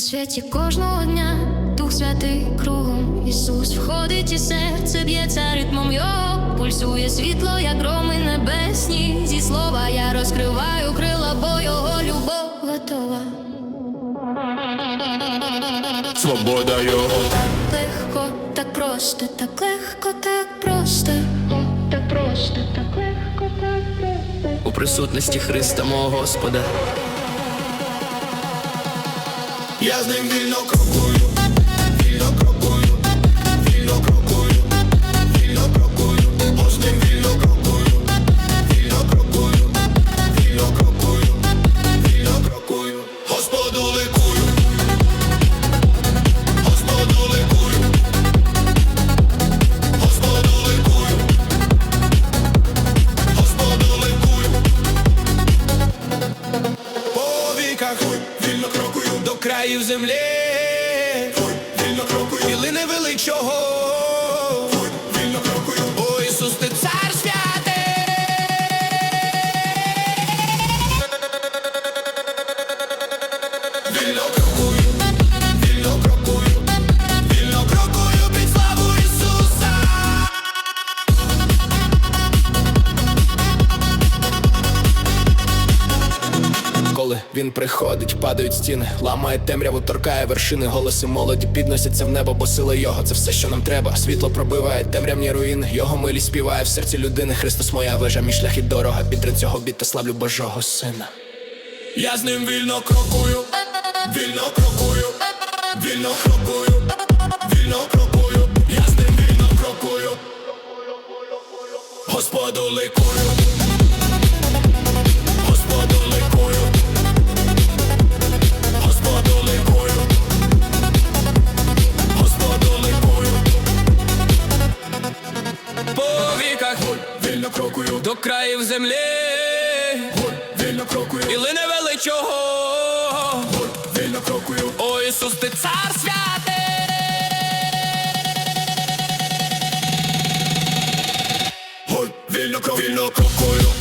На світі кожного дня Дух Святий кругом Ісус входить і серце б'ється ритмом його Пульсує світло, як громи небесні. Зі слова я розкриваю крила, бо його любов готова. Свобода його Легко, так просто, так легко, так просто. Так просто, так легко, так просто. у присутності Христа мого Господа. Я з ним вільно крокую, країв землі. Вільно крокую, і лине величого. Коли він приходить, падають стіни, ламає темряву, торкає вершини, голоси молоді підносяться в небо, бо сила його це все, що нам треба. Світло пробиває темрявні руїни, його милість співає в серці людини. Христос моя вежа, мій шлях і дорога. Підтри цього біта, славлю Божого сина. Я з ним вільно крокую, вільно крокую, вільно крокую, вільно крокую, Голь, вільно крокую. До країв землі, Голь, вільно крокую. І лине Голь, вільно крокую, о Ісус, ти цар святий, вільно крокую, вільно.